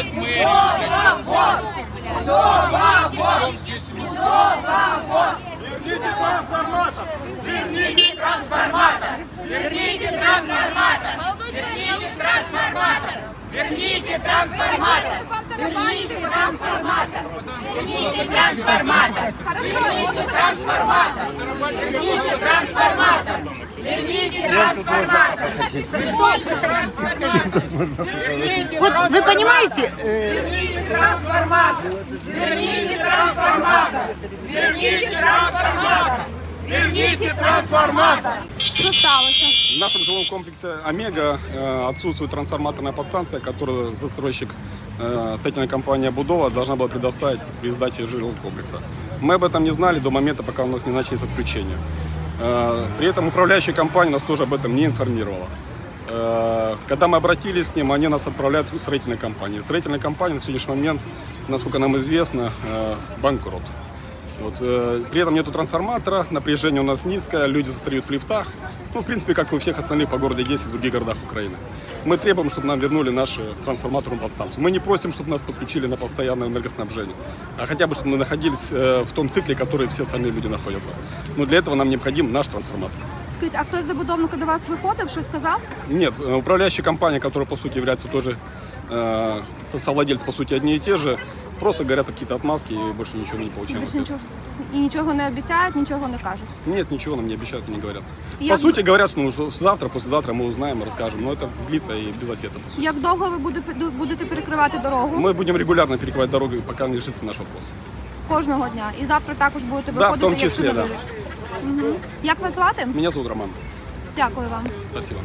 от мэрии. Верните трансформатор! Верните трансформатор! Верните трансформатор! Верните трансформатор! Верните трансформатор! Верните трансформатор! Верните трансформатор! Верните трансформатор! Верните трансформатор! Верните трансформатор! Вот вы понимаете, Верните трансформатор! Верните трансформатор! Верните трансформатор! Верните трансформатор! сталося? В нашем жилом комплексе «Омега» э, отсутствует трансформаторная подстанция, которую застройщик э, строительная компания «Будова» должна была предоставить при сдаче жилого комплекса. Мы об этом не знали до момента, пока у нас не начались отключения. Э, При этом управляющая компания нас тоже об этом не информировала. Э, Когда мы обратились к ним, они нас отправляют в строительные компании. Строительная компания на сегодняшний момент, насколько нам известно, э, банкрот. Вот, при этом нету трансформатора, напряжение у нас низкое, люди застреют в лифтах. Ну, в принципе, как и у всех остальных по городу есть и в других городах Украины. Мы требуем, чтобы нам вернули нашу трансформаторную подстанцию. Мы не просим, чтобы нас подключили на постоянное энергоснабжение, а хотя бы, чтобы мы находились э, в том цикле, который все остальные люди находятся. Но для этого нам необходим наш трансформатор. Скажіть, а хтось з забудовника до вас виходив, щось сказав? Нет, э, управляющая компания, которая по сути является тоже э, совладельцы, по сути, одни и те же, просто говорят какие-то отмазки и больше ничего не получаем. в Більше ответ. нічого і нічого не обіцяють, нічого не кажуть. Нет, ничего нам не обещают, не говорят. Я- По сути говорят, что, ну, что завтра, послезавтра мы узнаем и расскажем, но это длится и без ответа. по сути. Як довго ви будете будете перекривати дорогу Мы будем регулярно перекрывать дорогу, пока не решится наш вопрос. кожного дня? І завтра також будете Да, виходити, в тому якщо числі, не да. вийде? Мгм. Як вас звати? Меня зовут Роман. Дякую вам. Спасибо.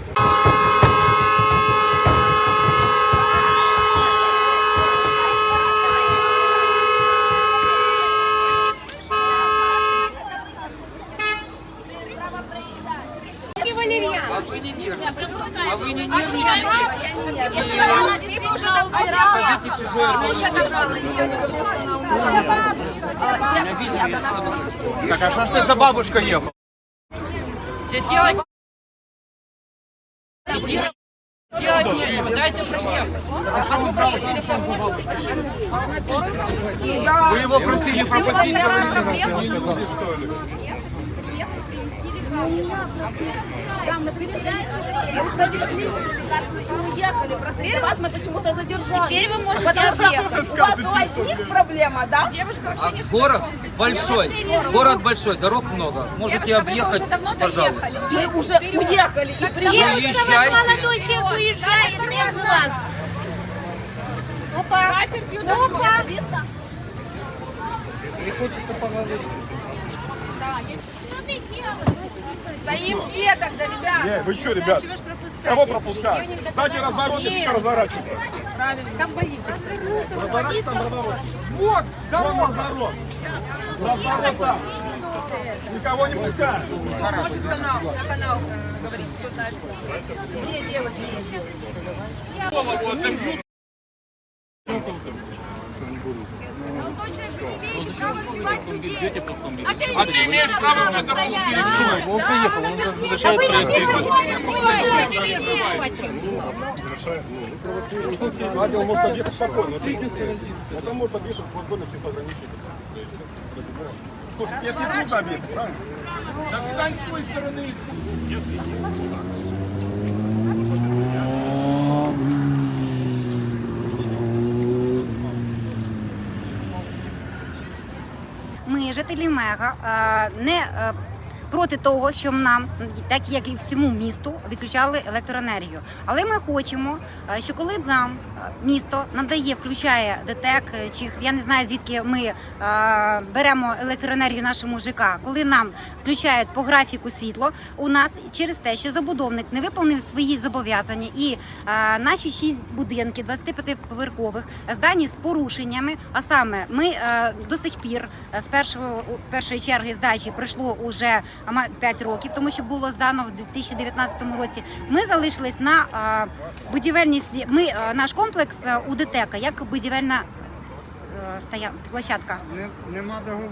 Так а что ж ты за бабушка ехал? Дайте проехать. Вы его просили пропустить, говорили, вы не люди, что ли? Уехали, просто вас мы почему-то задержали. Теперь вы можете Потому что объехать. у вас у одних проблема, да? Город большой. Город большой, дорог много. Можете объехать, пожалуйста. Мы уже уехали и приехали. Девушка, ваш молодой человек уезжает без вас. Опа. Опа. Стоим все тогда, ребят. Э, вы что, ребят? Кого пропускать? Кстати, разворотик, разворачиваться. Правильно, там полиция. Разворачиваться, там разворот. Вот, дорога. разворот. Разворот там. Никого не пускай. Можешь канал, на канал говорить, кто знает. Где девочки? А ты имеешь право на дорогу перейти. Он приехал, он разрешает Радио может объехать спокойно. Это может объехать спокойно, чисто ограничить. Слушай, тебе не трудно объехать, правильно? Да встань с той стороны. Ми, жителі Мега, е, не е, проти того, щоб нам, так як і всьому місту, відключали електроенергію. Але ми хочемо, е, що коли нам місто надає, включає ДТЕК, е, чи я не знаю звідки ми е, беремо електроенергію нашому ЖК, коли нам включають по графіку світло, у нас через те, що забудовник не виповнив свої зобов'язання, і е, наші шість будинків 25-поверхових здані з порушеннями. А саме ми до сих пір з першого першої черги здачі пройшло уже 5 років, тому що було здано в 2019 році. Ми залишились на будівельній Ми наш комплекс е, у ДТЕКа як будівельна. е, стоя... площадка. Нема договору.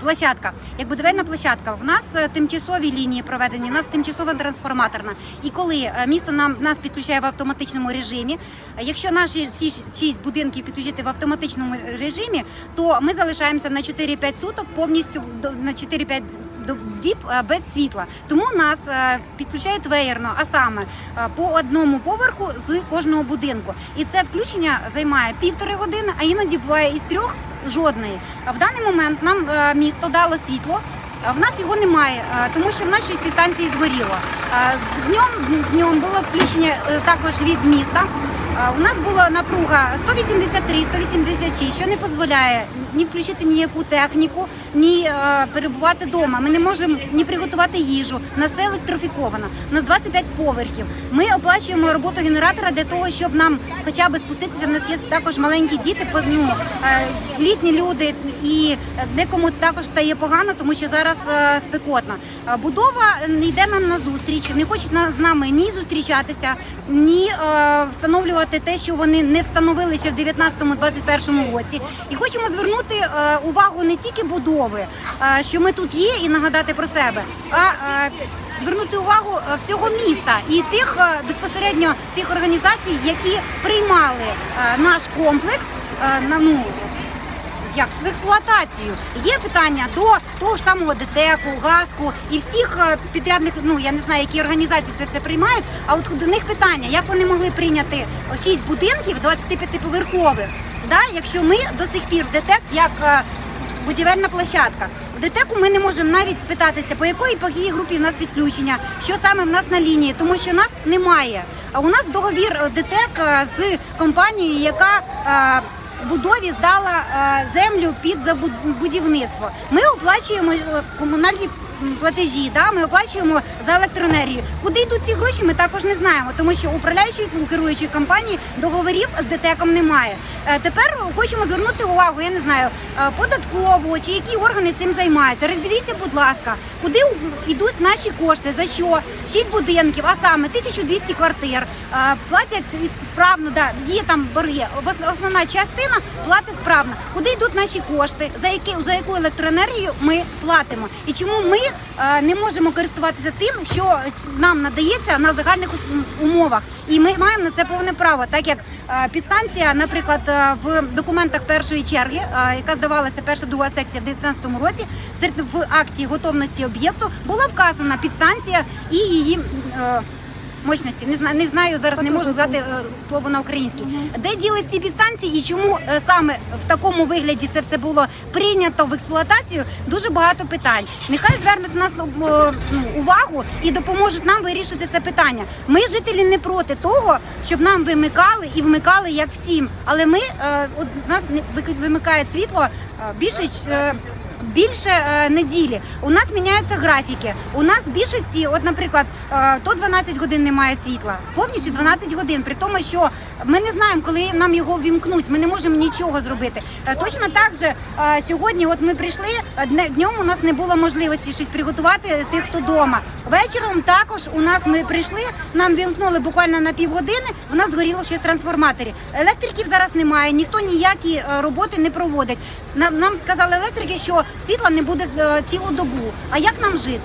Площадка. Як будівельна площадка, в нас е, тимчасові лінії проведені, у нас тимчасова трансформаторна. І коли е, місто нам нас підключає в автоматичному режимі, е, якщо наші всі шість будинків підключити в автоматичному режимі, то ми залишаємося на 4-5 суток повністю на 4-5 до- діб е, без світла. Тому нас е, підключають веєрно, а саме е, по одному поверху з кожного будинку. І це включення займає півтори години, а іноді буває із трьох жодної. В даний момент нам місто дало світло. В нас його немає, тому що в нас щось підстанції згоріло. Днем, днем було включення також від міста. У нас була напруга 183-186, що не дозволяє ні включити ніяку техніку, ні е, перебувати вдома. Ми не можемо ні приготувати їжу. Нас все електрифіковано. У нас 25 поверхів. Ми оплачуємо роботу генератора для того, щоб нам хоча б спуститися. У нас є також маленькі діти, ну, е, літні люди, і декому також стає погано, тому що зараз е, спекотно. Будова не йде нам на зустріч, не хочуть з нами ні зустрічатися, ні встановлювати те, що вони не встановили ще в 19-21 році. І хочемо звернути увагу не тільки будови, е, що ми тут є, і нагадати про себе, а е, звернути увагу е, всього міста і тих безпосередньо тих організацій, які приймали наш комплекс на ну як в експлуатацію. Є питання до того ж самого ДТЕКу, ГАЗКу і всіх підрядних, ну я не знаю, які організації це все приймають. А от до них питання, як вони могли прийняти 6 будинків 25-поверхових, да, якщо ми до сих пір в ДТЕК як будівельна площадка. В ДТЕКу ми не можемо навіть спитатися, по якої по якій групі в нас відключення, що саме в нас на лінії, тому що нас немає. А у нас договір е, ДТЕК е, з компанією, яка е, будові здала землю під будівництво. Ми оплачуємо комунальні платежі, да? ми оплачуємо за електроенергію. Куди йдуть ці гроші, ми також не знаємо, тому що управляючої ну, керуючої компанії договорів з ДТЕКом немає. Е, Тепер хочемо звернути увагу, я не знаю, е, податково чи які органи цим займаються. Розберіться, будь ласка, куди йдуть наші кошти, за що? Шість будинків, а саме 1200 квартир, е, платять справно, да, є там борги. Ос- Основна частина платить справно. Куди йдуть наші кошти, за які за яку електроенергію ми платимо? І чому ми е, не можемо користуватися тим, що нам надається на загальних умовах? І ми маємо на це повне право, так як е, підстанція, наприклад, е, в документах першої черги, яка здавалася перша друга секція в 2019 році, серед в акції готовності об'єкту була вказана підстанція і її. Мощності не знаю, не знаю зараз. Не можу сказати е, слово на українській. Де ділись ці підстанції і чому е, саме в такому вигляді це все було прийнято в експлуатацію? Дуже багато питань. Нехай звернуть нас е, ну, увагу і допоможуть нам вирішити це питання. Ми жителі не проти того, щоб нам вимикали і вмикали як всім. Але ми е, от нас не вик- вимикає світло е, більше. е, більше е, неділі. У нас міняються графіки. У нас в більшості, от, наприклад, е, то 12 годин немає світла, повністю 12 годин. При тому, що ми не знаємо, коли нам його вімкнуть. Ми не можемо нічого зробити. Е, точно так же е, сьогодні, от ми прийшли е, дне- днем. У нас не було можливості щось приготувати тих, хто вдома. Вечором також у нас ми прийшли. Нам вімкнули буквально на півгодини. У нас згоріло щось в трансформаторі. Електриків зараз немає, ніхто ніякі роботи не проводить. Нам, нам сказали електрики, що світла не буде цілу добу. А як нам жити?